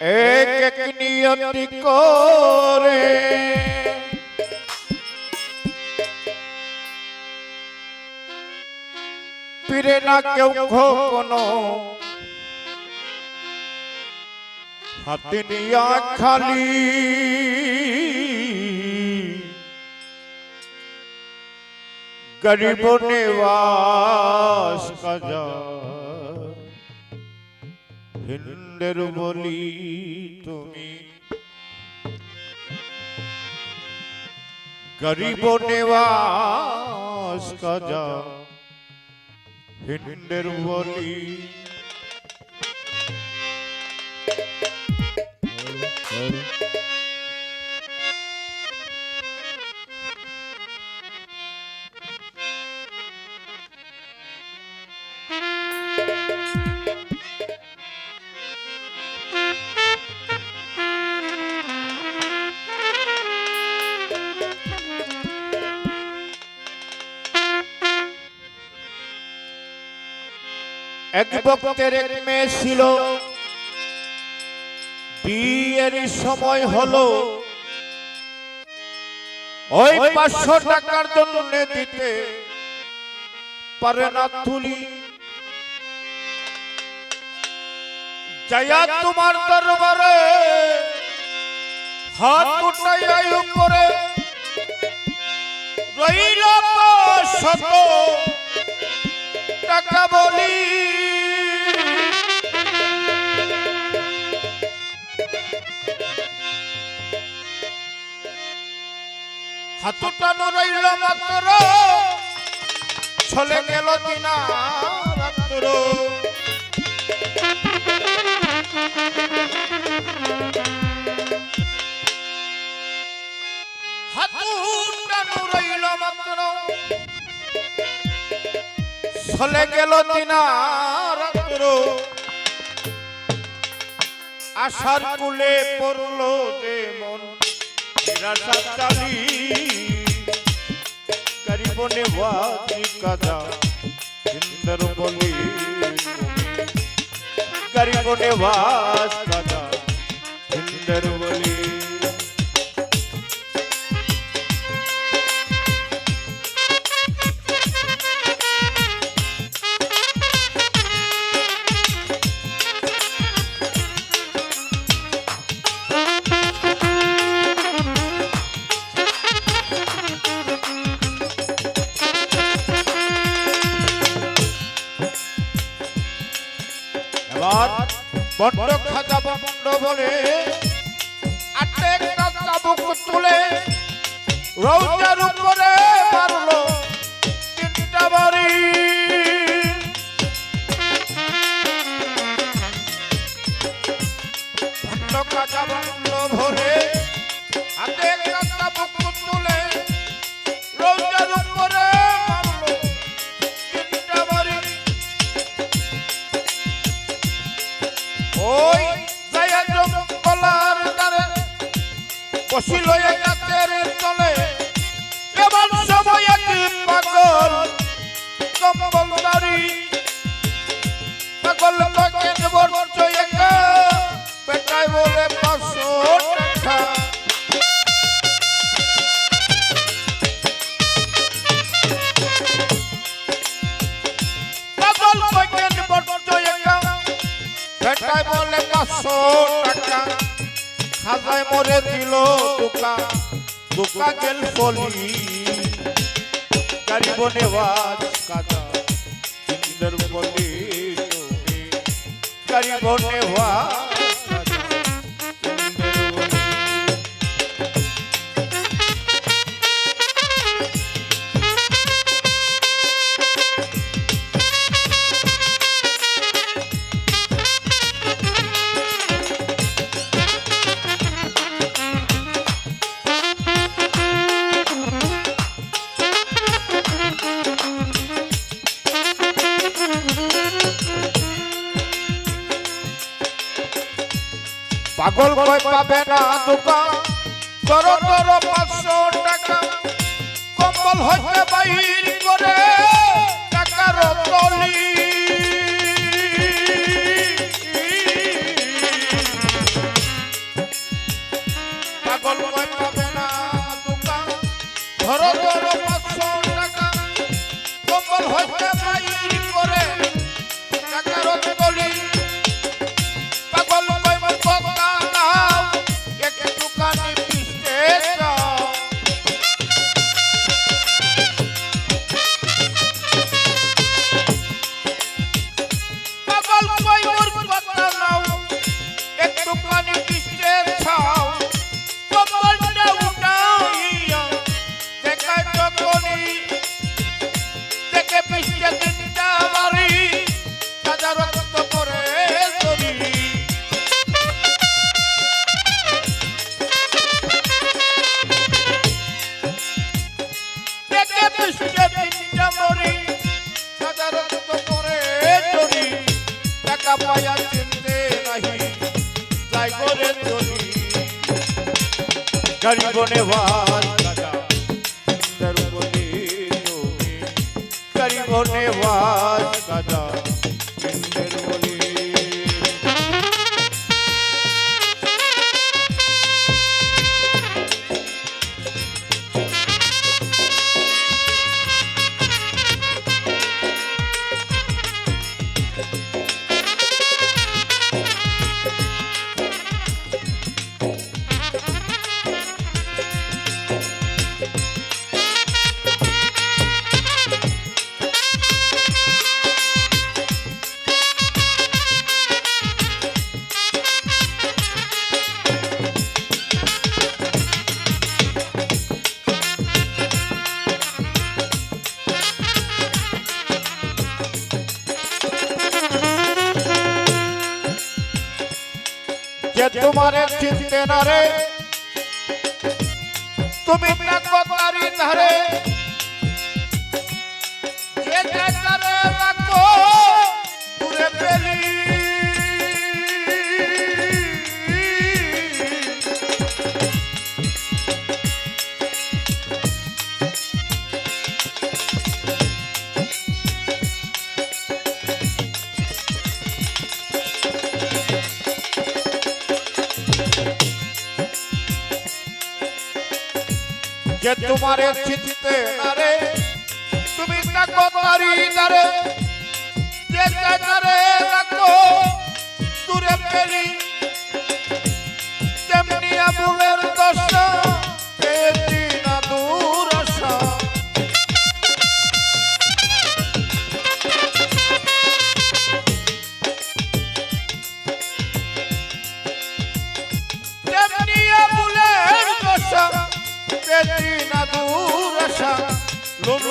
এক এক নিয়তি করে। পিরে না কেউ কখনো হাতে নিয়া খালি। গরিব নেওয়াস কাজা হিন্দের বলি তুমি। গরিব নেওয়াস কাজা। হিন্দের বলি। এক ভক্তের এক মেয়ে ছিল। বিয়ের সময় হলো। ওই পাঁচশো টাকার জন্য দিতে পারে না তুলি। জয়া তোমার দরবারে হাত উঠাইয়া উপরে রইল শত টাকা বলি। হাত টানো রইল মাত্র। চলে গেল দিনা রাত্র। হাত টানো রইল মাত্র। চলে গেল দিনা রাত্র। আশার কুলে পড়ল যে মন। নিরাশা চালি গরিব নেওয়াজি কাজা সুন্দর বলি গরিবনে নেওয়াজ বড্ড খাজা বন্ড বলে। আটে চাবুক তুলে রৌজার উপরে ওই জায়া জঙ্গলার দ্বারে বসিল টাকা। খাজায় মরে দিল দোকা দোকা গেল ফলি বনে বাজ বলি তুমি গরিব নেওয়াজ পাগল কই পাবে না দোকান করো করো পাঁচশো টাকা। কম্বল হইতে বাহির করে। একা পায়া চিনতে নাহি। তাই করে চলি। গরিব নেওয়াজ তোমারে চিনতে না রে। তুমি না ধারে যে জায়গারে রাখো দূরে পেলি যে তোমারে চিনতে না রে তুমি না কথারি ধারে যে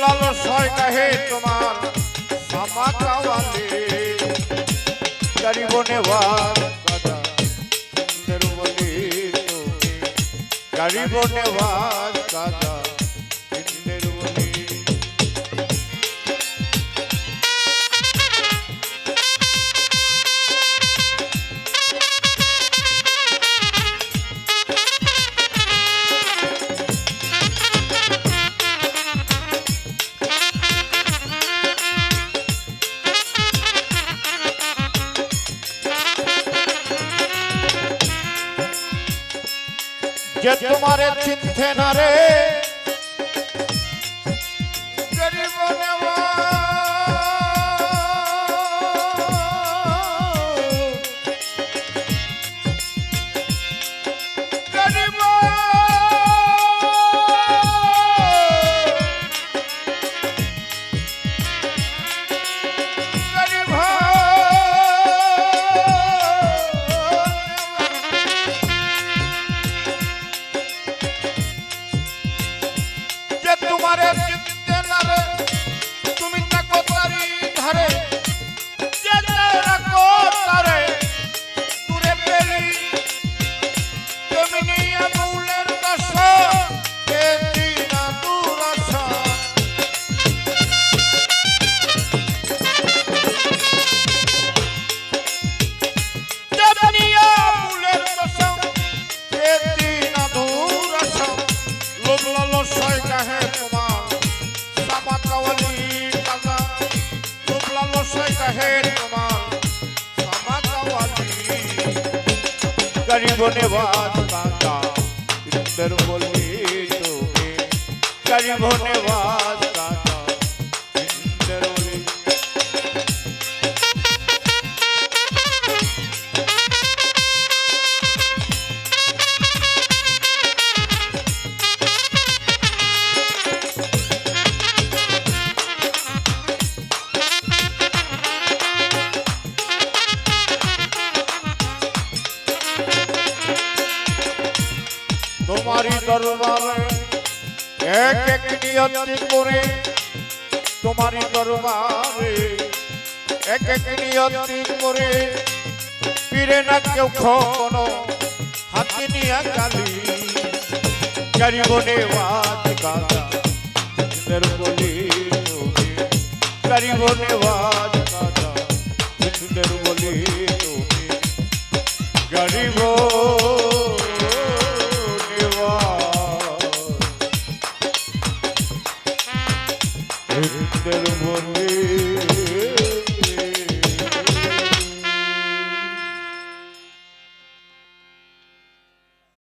লালসায় কাহে তোমার কাওয়ালে। গরিব নেওয়ার নেওয়ার তোমারে চিনতে না রে। গরিব নেওয়ার লালসায় কাহে তোমার সামা কাওয়ালি গরিব নেওয়াজ কাজা বলি তুমি। গরিব নেওয়াজ কাজা ইন্দর বলি এক এক নিয়তি করে তোমারই দরবারে, এক এক নিয়তি করে। ফিরে না কেউ কখনো হাতে নিয়ে গালি। গরিব নেওয়াজ কাদা সুন্দর বলি গরিব নেওয়াজ